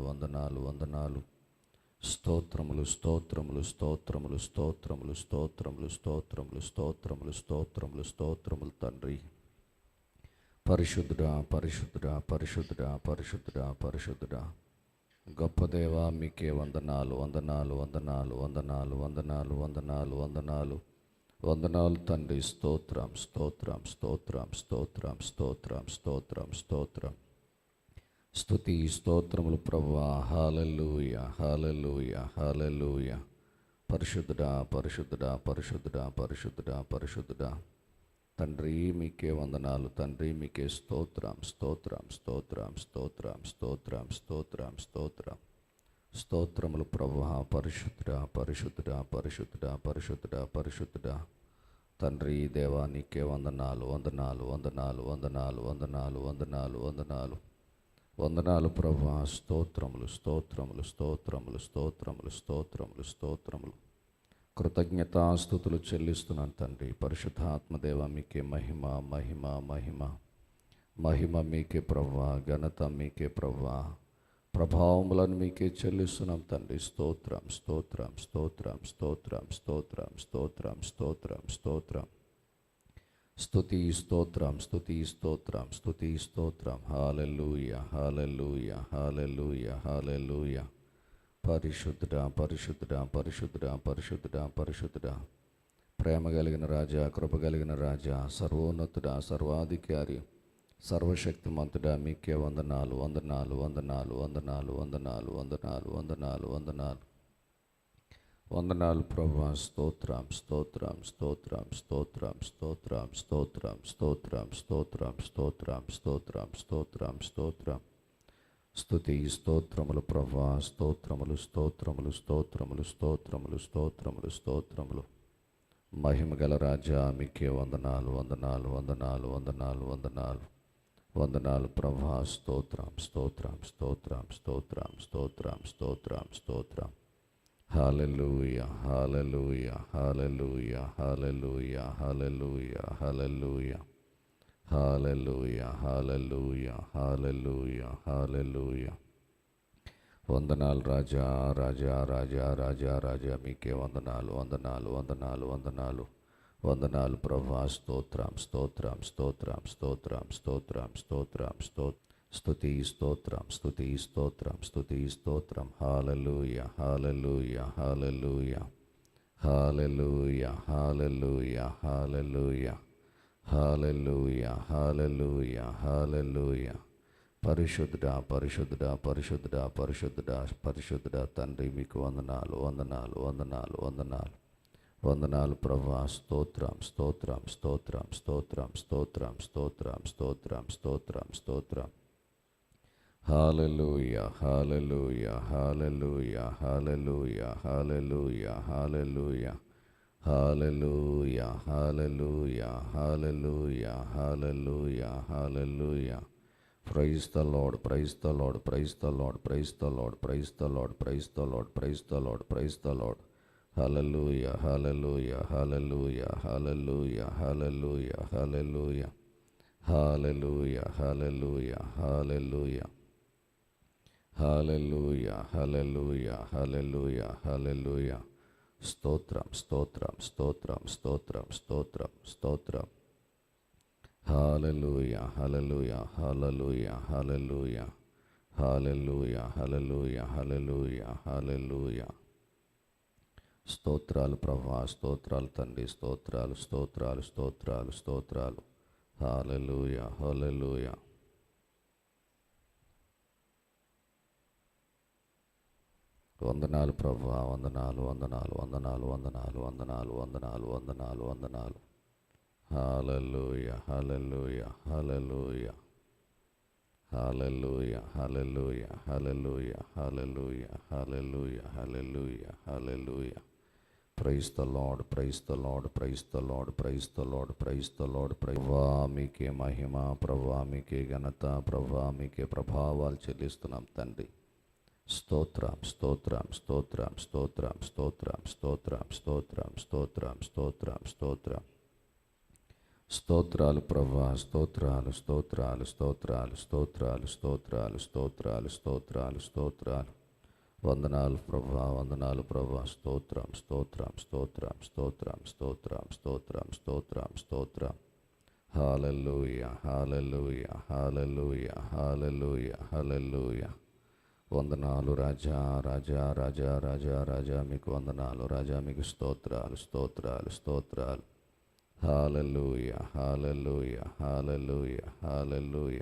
వందనాలు వందనాలు వందనాలు. స్తోత్రములు స్తోత్రములు స్తోత్రములు స్తోత్రములు స్తోత్రములు స్తోత్రములు స్తోత్రములు స్తోత్రములు స్తోత్రములు తండ్రి. పరిశుద్ధుడా పరిశుద్ధుడా పరిశుద్ధుడా పరిశుద్ధుడా పరిశుద్ధుడా. గొప్ప దేవా మీకే వందనాలు వందనాలు వందనాలు వందనాలు వందనాలు వందనాలు వందనాలు. వందనాలు తండ్రి. స్తోత్రం స్తోత్రం స్తోత్రం స్తోత్రం స్తోత్రం స్తోత్రం స్తోత్రం. స్థుతి స్తోత్రములు ప్రభా హాలెలూయ హాలెలూయ హాలూయ పరిశుద్ధుడా పరిశుద్ధుడా పరిశుద్ధుడా పరిశుద్ధుడా పరిశుద్ధుడా. తండ్రి మీకే వందనాలు. తండ్రి మీకే స్తోత్రం. స్తోత్రం స్తోత్రం స్తోత్రం స్తోత్రం స్తోత్రం స్తోత్రం. స్తోత్రములు ప్రభా పరిశుద్ధుడా పరిశుద్ధుడా పరిశుద్ధుడా పరిశుద్ధుడా పరిశుద్ధుడా. తండ్రి దేవా నీకే వందనాలు వందనాలు వందనాలు వందనాలు వందనాలు వందనాలు వందనాలు. వందనాలు ప్రభా. స్తోత్రములు స్తోత్రములు స్తోత్రములు స్తోత్రములు స్తోత్రములు స్తోత్రములు. కృతజ్ఞతాస్థుతులు చెల్లిస్తున్నాను తండ్రి. పరిశుద్ధాత్మదేవ మీకే మహిమ మహిమ మహిమ. మహిమ మీకే ప్రవ్వా ఘనత మీకే ప్రవ్వా ప్రభావములను మీకే చెల్లిస్తున్నాం తండ్రి. స్తోత్రం స్తోత్రం స్తోత్రం స్తోత్రం స్తోత్రం స్తోత్రం స్తోత్రం స్తోత్రం. స్థుతి స్తోత్రం స్థుతి స్తోత్రం స్థుతి స్తోత్రం. హాలెలుయ హాలెలుయ హాలెలుయ హాలెలుయ పరిశుద్ధ పరిశుద్ధ పరిశుద్ధ పరిశుద్ధ పరిశుద్ధ ప్రేమ కలిగిన రాజా కృప కలిగిన రాజా సర్వోన్నతుడ సర్వాధికారి సర్వశక్తిమంతుడ మీకే వందనాలు వందనాలు వందనాలు వందనాలు వందనాలు వందనాలు వందనాలు వందనాలు. వందనాలు ప్రభా స్తోత్రం స్తోత్రం స్తోత్రం స్తోత్రం స్తోత్రం స్తోత్రం స్తోత్రం స్తోత్రం స్తోత్రం స్తోత్రం స్తోత్రం స్తోత్రం స్తుతి స్తోత్రములు ప్రభా స్తోత్రములు స్తోత్రములు స్తోత్రములు స్తోత్రములు స్తోత్రములు స్తోత్రములు మహిమ గల రాజా మీకే వందనాలు వందనాలు వందనాలు వందనాలు వందనాలు వందనాలు ప్రభా స్తోత్రం స్తోత్రం స్తోత్రం స్తోత్రం స్తోత్రం స్తోత్రం స్తోత్రం hallelujah hallelujah hallelujah hallelujah hallelujah hallelujah hallelujah hallelujah hallelujah hallelujah వందనాలు రాజా రాజా రాజా రాజా రాజా మీకే వందనాలు వందనాలు వందనాలు వందనాలు. వందనాలు ప్రభా స్తోత్రం స్తోత్రం స్తోత్రం స్తోత్రం స్తోత్రం స్తోత్రం స్తోత్రం. స్థుతి స్తోత్రం స్థుతి స్తోత్రం స్థుతి స్తోత్రం. Hallelujah hallelujah hallelujah. Hallelujah hallelujah hallelujah. Hallelujah hallelujah hallelujah. పరిశుద్ధుడా పరిశుద్ధుడా పరిశుద్ధుడా పరిశుద్ధుడా పరిశుద్ధుడా తండ్రి మీకు వందనాలు వందనాలు వందనాలు వందనాలు. వందనాలు ప్రభా స్తోత్రం స్తోత్రం స్తోత్రం స్తోత్రం స్తోత్రం స్తోత్రం స్తోత్రం స్తోత్రం స్తోత్రం. Hallelujah, hallelujah, hallelujah, hallelujah, hallelujah, hallelujah. Hallelujah, hallelujah, hallelujah, hallelujah, hallelujah. Praise the Lord, praise the Lord, praise the Lord, praise the Lord, praise the Lord, praise the Lord, praise the Lord, praise the Lord. Hallelujah, hallelujah, hallelujah, hallelujah, hallelujah, hallelujah. Hallelujah, hallelujah, hallelujah. హాలూయ హలలుయ హలలుయ హలలుయ స్తోత్రం స్తోత్రం స్తోత్రం స్తోత్రం స్తోత్రం స్తోత్రం. Hallelujah హలలుయ హలలుయ హలలుయ hallelujah హలలుయ హలలుయ హలలుయ స్తోత్రాలు ప్రభా స్తోత్రాలు తండ్రి స్తోత్రాలు స్తోత్రాలు స్తోత్రాలు స్తోత్రాలు. హాలలుయ హలలుయ వందనాలు ప్రభు వందనాలు వందనాలు వందనాలు వందనాలు వందనాలు వందనాలు వందనాలు వందనాలు. Hallelujah hallelujah hallelujah hallelujah hallelujah hallelujah hallelujah hallelujah hallelujah hallelujah praise the lord praise the lord praise the lord praise the lord praise the lord ప్రభా మహిమ ప్రభా ఘనత ప్రభా ప్రభావాలు చెల్లిస్తున్నాం తండ్రి. స్తోత్రం స్తోత్రం స్తోత్రం స్తోత్రం స్తోత్రం స్తోత్రం స్తోత్రం స్తోత్రం స్తోత్రం స్తోత్రం స్తోత్రాలు ప్రభా స్తోత్రాలు స్తోత్రాలు స్తోత్రాలు స్తోత్రాలు స్తోత్రాలు స్తోత్రాలు స్తోత్రాలు స్తోత్రాలు వందనాలు ప్రభా వందనాలు ప్రభా స్తోత్రం స్తోత్రం స్తోత్రం స్తోత్రం స్తోత్రం స్తోత్రం స్తోత్రం స్తోత్రం హాలూయ హాలూయ హాలూయ హాలూయ హాలూయ వందనాలు రాజా రాజా రాజా రాజా రాజా మీకు వందనాలు రాజా మీకు స్తోత్రాలు స్తోత్రాలు స్తోత్రాలు. హాలూయ హాలూయ హాలూయ హాలూయ